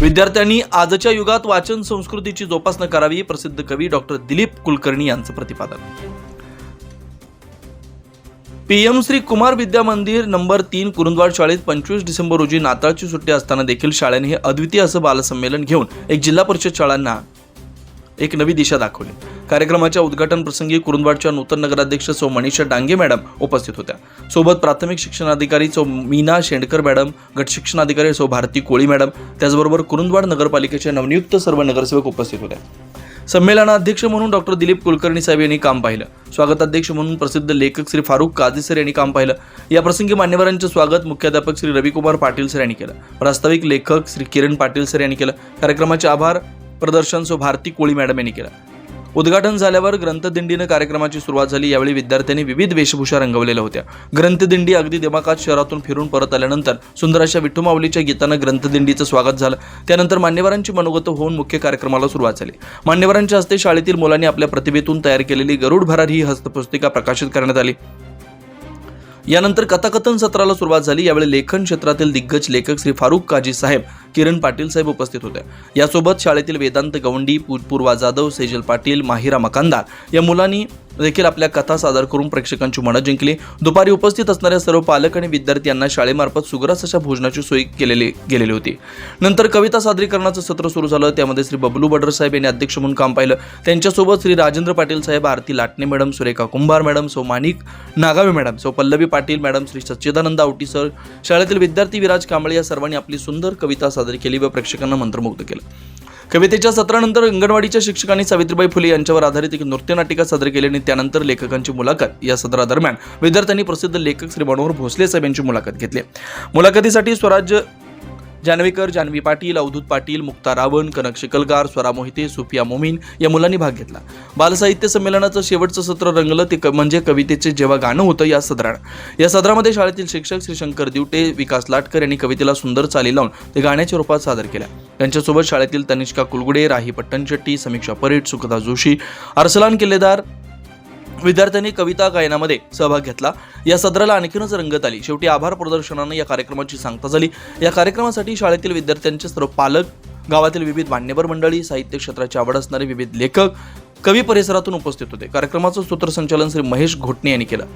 विद्यार्थ्यांनी आजच्या युगात वाचन संस्कृतीची जोपासना करावी प्रसिद्ध कवी डॉक्टर दिलीप कुलकर्णी यांचं प्रतिपादन. पीएम श्री कुमार विद्या मंदिर नंबर तीन कुरुंदवाड शाळेत पंचवीस डिसेंबर रोजी नाताळची सुट्टी असताना देखील शाळेने हे अद्वितीय असं बालसंमेलन घेऊन एक जिल्हा परिषद शाळांना एक नवी दिशा दाखवली. कार्यक्रमाच्या उद्घाटन प्रसंगी कुरुंदवाडच्या नूतन नगराध्यक्ष सौ मनीषा डांगे मॅडम उपस्थित होत्या. सोबत प्राथमिक शिक्षणाधिकारी सौ मीना शेंडकर मॅडम गट शिक्षणाधिकारी सौ भारती कोळी मॅडम त्याचबरोबर कुरुंदवाड नगरपालिकेच्या नवनियुक्त सर्व नगरसेवक उपस्थित होत्या संमेलनाध्यक्ष म्हणून डॉक्टर दिलीप कुलकर्णी साहेब यांनी काम पाहिलं. स्वागताध्यक्ष म्हणून प्रसिद्ध लेखक श्री फारुख काझी सर यांनी काम पाहिलं. या प्रसंगी मान्यवरांचे स्वागत मुख्याध्यापक श्री रविकुमार पाटील सर यांनी केलं. प्रास्ताविक लेखक श्री किरण पाटील सर यांनी केलं. कार्यक्रमाचे आभार प्रदर्शन सो भारती कोळी मॅडम यांनी केलं. उद्घाटन झाल्यावर ग्रंथदिंडीनं कार्यक्रमाची सुरुवात झाली. यावेळी विद्यार्थ्यांनी विविध वेशभूषा रंगवलेल्या होत्या. ग्रंथदिंडी अगदी दिमाकात शहरातून फिरून परत आल्यानंतर सुंदर अशा विठ्ठुमाऊलीच्या गीतानं ग्रंथदिंडीचं स्वागत झालं. त्यानंतर मान्यवरांची मनोगत होऊन मुख्य कार्यक्रमाला सुरुवात झाली. मान्यवरांच्या हस्ते शाळेतील मुलांनी आपल्या प्रतिभेतून तयार केलेली गरुड भरार ही हस्तपुस्तिका प्रकाशित करण्यात आली. यानंतर कथाकथन सत्राला सुरुवात झाली. यावेळी लेखन क्षेत्रातील दिग्गज लेखक श्री फारुख काजी साहेब किरण पाटील साहेब उपस्थित होते. यासोबत शाळेतील वेदांत गवंडी पूर्वा जाधव सेजल पाटील माहिरा मकानदार या मुलांनी देखील आपल्या कथा सादर करून प्रेक्षकांची मनं जिंकली. दुपारी उपस्थित असणाऱ्या सर्व पालक आणि विद्यार्थी यांना शाळेमार्फत सुग्रास अशा भोजनाची सोय केलेली गेलेली होती. नंतर कविता सादरीकरणाचं सत्र सुरू झालं. त्यामध्ये श्री बबलू बडर साहेब यांनी अध्यक्ष म्हणून काम पाहिलं. त्यांच्यासोबत श्री राजेंद्र पाटील साहेब आरती लाटणे मॅडम सुरेखा कुंभार मॅडम सौ माणिक नागावे मॅडम सौ पल्लवी पाटील मॅडम श्री सच्चिदानंद आवटी सर शाळेतील विद्यार्थी विराज कांबळे या सर्वांनी आपली सुंदर कविता सादर केली व प्रेक्षकांना मंत्रमुग्ध केलं. कवितेच्या सत्रानंतर अंगणवाडीच्या शिक्षकांनी सावित्रीबाई फुले यांच्यावर आधारित एक नृत्यनाटिका सादर केली आणि त्यानंतर लेखकांची मुलाखत या सत्रादरम्यान विद्यार्थ्यांनी प्रसिद्ध लेखक श्री मनोहर भोसले साहेब यांची मुलाखत घेतली. मुलाखतीसाठी स्वराज्य जानवेकर जानवी पाटील अवधूत पाटील मुक्ता रावण कनक शिकलगार स्वरा मोहिते सुफिया मोमीन या मुलांनी भाग घेतला. बालसाहित्य संमेलनाचं शेवटचं सत्र रंगलं ते क- म्हणजे कवितेचे जेव्हा गाणं होतं या सदरात. या सदरामध्ये शाळेतील शिक्षक श्री शंकर दिवटे विकास लाटकर यांनी कवितेला सुंदर चाली लावून ते गाण्याच्या रूपात सादर केल्या. त्यांच्यासोबत शाळेतील तनिष्का कुलगुडे राही पट्टणशेट्टी समीक्षा परेड सुखदा जोशी अरसलान किल्लेदार विद्यार्थ्यांनी कविता गायनामध्ये सहभाग घेतला. या सदराला आणखीनच रंगत आली. शेवटी आभार प्रदर्शनानं या कार्यक्रमाची सांगता झाली. या कार्यक्रमासाठी शाळेतील विद्यार्थ्यांचे सर्व पालक गावातील विविध मान्यवर मंडळी साहित्य क्षेत्राची आवड असणारे विविध लेखक कवी परिसरातून उपस्थित होते. कार्यक्रमाचं सूत्रसंचालन श्री महेश घोटणे यांनी केलं.